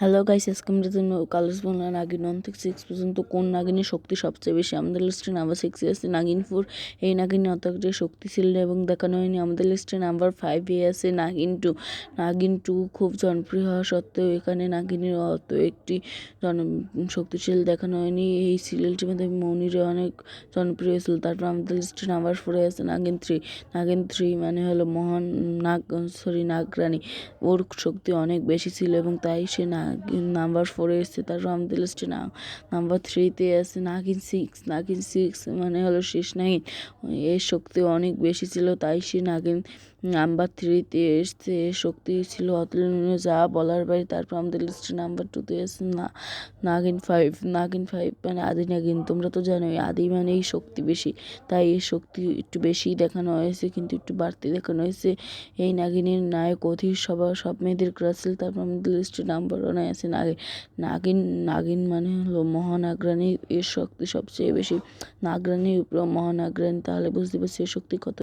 Hello guys আজকে আমরা জন্য কালার্স বাংলা নাগিন ওয়ান থেকে সিক্স পর্যন্ত কোন নাগিনের শক্তি সবচেয়ে বেশি? আমাদের লিস্টে নাম্বার সিক্সে আছে নাগিন ফোর এই নাগিনে অত যে শক্তি ছিল এবং দেখানো হয়নি। আমাদের লিস্টে নাম্বার ফাইভে আছে নাগিন টু নাগিন টু খুব জনপ্রিয় হওয়া সত্ত্বেও এখানে নাগিনের অত একটি জন শক্তিশীল দেখানো হয়নি। এই সিরিয়ালটির মধ্যে মৌনিরে অনেক জনপ্রিয় ছিল। তারপর আমাদের লিস্টে নাম্বার ফোরে আছে নাগিন থ্রি নাগিন থ্রি মানে হলো মহান নাগ সরি নাগরানী। ওর শক্তি অনেক বেশি ছিল এবং তাই সে নাম্বার ফোরে এসছে, তার লিস্টে না নাম্বার থ্রিতে আছে নাগিন সিক্স নাগিন সিক্স মানে হলো শেষ নাইন এর শক্তি অনেক বেশি ছিল, তাই সে নাগিন নাম্বার থ্রিতে এসছে, শক্তি ছিল অতুলনীয়, যা বলার বাইরে তারপর আমাদের লিস্টে নাম্বার টুতে আছে না, নাগিন ফাইভ নাগিন ফাইভ মানে আদি নাগিন, তোমরা তো জানোই, আদি মানেই শক্তি বেশি, তাই এর শক্তি একটু বেশি দেখানো হয়েছে, কিন্তু একটু বাড়তি দেখানো হয়েছে। এই নাগিনের নায়ক, অধীর সবার সব মেয়েদের ক্রাস ছিল, তারপর আমাদের লিস্টে নাম্বার ওয়ানে আছে নাগিন। নাগিন নাগিন মানে হলো মহানাগরানী এর শক্তি সবচেয়ে বেশি। নাগরানীর উপর মহানাগরানী তাহলে বুঝতে পারছি এর শক্তি কত